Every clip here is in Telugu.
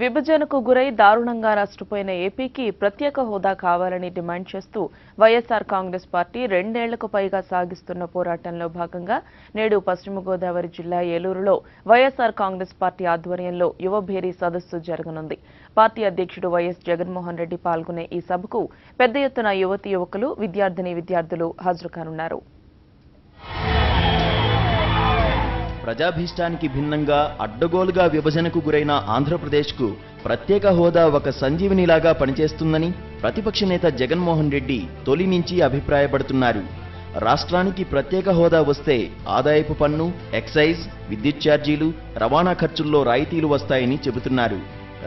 విభజనకు గురై దారుణంగా నష్టపోయిన ఏపీకి ప్రత్యేక హోదా కావాలని డిమాండ్ చేస్తూ వైఎస్ఆర్ కాంగ్రెస్ పార్టీ రెండేళ్ళకు పైగా సాగిస్తున్న పోరాటంలో భాగంగా నేడు పశ్చిమ గోదావరి జిల్లా ఏలూరులో వైఎస్ఆర్ కాంగ్రెస్ పార్టీ ఆధ్వర్యంలో యువభేరి సదస్సు జరగనుంది. పార్టీ అధ్యక్షుడు వైఎస్ జగన్మోహన్ రెడ్డి పాల్గొనే ఈ సభకు పెద్ద ఎత్తున యువతీ యువకులు విద్యార్థిని విద్యార్థులు హాజరు కానున్నారు ప్రజాభీష్టానికి భిన్నంగా అడ్డగోలుగా విభజనకు గురైన ఆంధ్రప్రదేశ్కు ప్రత్యేక హోదా ఒక సంజీవనిలాగా పనిచేస్తుందని ప్రతిపక్ష నేత జగన్మోహన్ రెడ్డి తొలి నుంచి అభిప్రాయపడుతున్నారు. రాష్ట్రానికి ప్రత్యేక హోదా వస్తే ఆదాయపు పన్ను ఎక్సైజ్ విద్యుత్ ఛార్జీలు రవాణా ఖర్చుల్లో రాయితీలు వస్తాయని చెబుతున్నారు.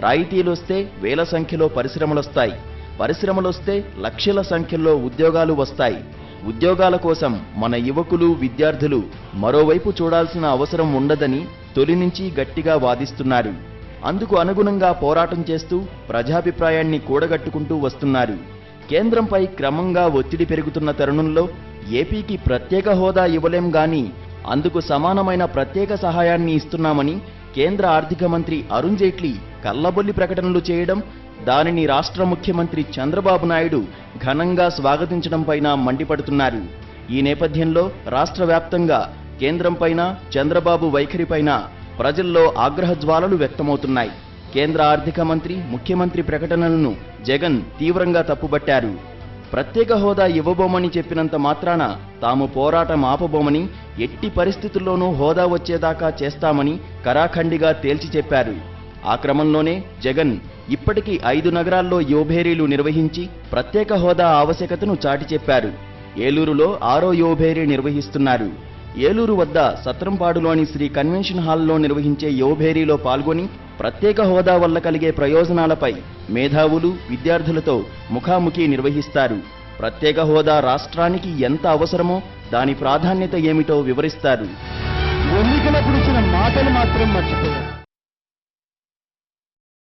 రాయితీలు వస్తే వేల సంఖ్యలో పరిశ్రమలొస్తాయి. పరిశ్రమలొస్తే లక్షల సంఖ్యలో ఉద్యోగాలు వస్తాయి. ఉద్యోగాల కోసం మన యువకులు విద్యార్థులు మరోవైపు చూడాల్సిన అవసరం ఉండదని తొలి నుంచి గట్టిగా వాదిస్తున్నారు. అందుకు అనుగుణంగా పోరాటం చేస్తూ ప్రజాభిప్రాయాన్ని కూడగట్టుకుంటూ వస్తున్నారు. కేంద్రంపై క్రమంగా ఒత్తిడి పెరుగుతున్న తరుణంలో ఏపీకి ప్రత్యేక హోదా ఇవ్వలేం గాని అందుకు సమానమైన ప్రత్యేక సహాయాన్ని ఇస్తున్నామని కేంద్ర ఆర్థిక మంత్రి అరుణ్ జైట్లీ కల్లబొల్లి ప్రకటనలు చేయడం దానిని రాష్ట్ర ముఖ్యమంత్రి చంద్రబాబు నాయుడు ఘనంగా స్వాగతించడం పైన మండిపడుతున్నారు. ఈ నేపథ్యంలో రాష్ట్ర వ్యాప్తంగా కేంద్రంపైన చంద్రబాబు వైఖరిపైన ప్రజల్లో ఆగ్రహ జ్వాలలు వ్యక్తమవుతున్నాయి. కేంద్ర ఆర్థిక మంత్రి ముఖ్యమంత్రి ప్రకటనలను జగన్ తీవ్రంగా తప్పుబట్టారు. ప్రత్యేక హోదా ఇవ్వబోమని చెప్పినంత మాత్రాన తాము పోరాటం ఆపబోమని ఎట్టి పరిస్థితుల్లోనూ హోదా వచ్చేదాకా చేస్తామని కరాఖండిగా తేల్చి చెప్పారు. ఆ క్రమంలోనే జగన్ ఇప్పటికీ ఐదు నగరాల్లో యోభేరీలు నిర్వహించి ప్రత్యేక హోదా ఆవశ్యకతను చాటి చెప్పారు. ఏలూరులో ఆరో యోభేరీ నిర్వహిస్తున్నారు. ఏలూరు వద్ద సత్రంపాడులోని శ్రీ కన్వెన్షన్ హాల్లో నిర్వహించే యోభేరీలో పాల్గొని ప్రత్యేక హోదా వల్ల కలిగే ప్రయోజనాలపై మేధావులు విద్యార్థులతో ముఖాముఖి నిర్వహిస్తారు. ప్రత్యేక హోదా రాష్ట్రానికి ఎంత అవసరమో దాని ప్రాధాన్యత ఏమిటో వివరిస్తారు. ఎన్నికలప్పుడు ఇచ్చిన మాటలు మాత్రం మర్చిపోయారు.